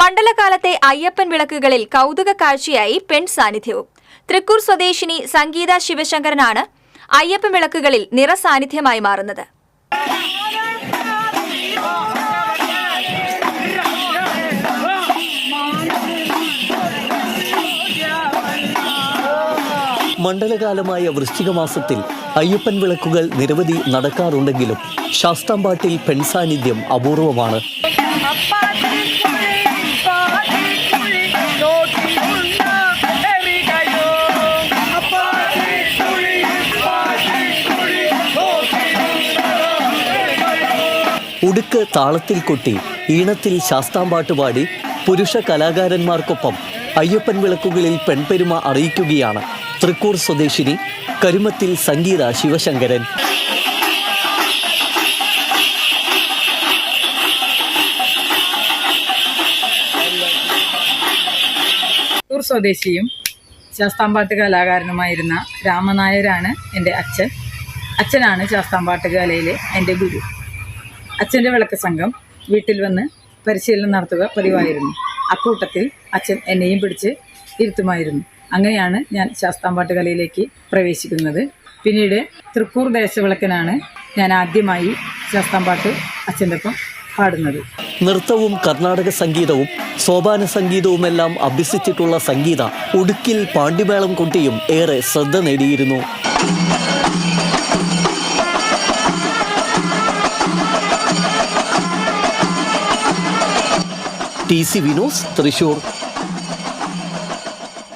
മണ്ഡലകാലത്തെ അയ്യപ്പൻ വിളക്കുകളിൽ കൗതുക കാഴ്ചയായി പെൺ സാന്നിധ്യവും. തൃക്കൂർ സ്വദേശിനി സംഗീത ശിവശങ്കരനാണ് അയ്യപ്പൻ വിളക്കുകളിൽ നിറസാന്നിധ്യമായി മാറുന്നത്. മണ്ഡലകാലമായ വൃശ്ചിക മാസത്തിൽ അയ്യപ്പൻ വിളക്കുകൾ നിരവധി നടക്കാറുണ്ടെങ്കിലും ശാസ്താംപാട്ടിൽ പെൺസാന്നിധ്യം അപൂർവമാണ്. ഉടുക്ക് താളത്തിൽ കൊട്ടി ഈണത്തിൽ ശാസ്താംപാട്ട് പാടി പുരുഷ കലാകാരന്മാർക്കൊപ്പം അയ്യപ്പൻ വിളക്കുകളിൽ പെൺപെരുമ അറിയിക്കുകയാണ് തൃക്കൂർ സ്വദേശിനി കരുമത്തിൽ സംഗീത ശിവശങ്കരൻ. സ്വദേശിയും ശാസ്താംപാട്ട് കലാകാരനുമായിരുന്ന രാമനായരാണ് എന്റെ അച്ഛൻ. അച്ഛനാണ് ശാസ്താംപാട്ട് കലയിലെ എന്റെ ഗുരു. അച്ഛന്റെ വിളക്ക് സംഘം വീട്ടിൽ വന്ന് പരിശീലനം നടത്തുക പതിവായിരുന്നു. അക്കൂട്ടത്തിൽ അച്ഛൻ എന്നെയും പിടിച്ച് ഇരുത്തുമായിരുന്നു. അങ്ങനെയാണ് ഞാൻ ശാസ്താംപാട്ട് കലയിലേക്ക് പ്രവേശിക്കുന്നത്. പിന്നീട് തൃക്കൂർ ദേശവിളക്കനാണ് ഞാൻ ആദ്യമായി ശാസ്താംപാട്ട് അച്ഛന്റെ ഒപ്പം പാടുന്നത്. നൃത്തവും കർണാടക സംഗീതവും സോപാന സംഗീതവുമെല്ലാം അഭ്യസിച്ചിട്ടുള്ള സംഗീത ഉടുക്കിൽ പാണ്ഡിമേളം കൊണ്ടിയും ഏറെ ശ്രദ്ധ നേടിയിരുന്നു. T C Vinos Thrissur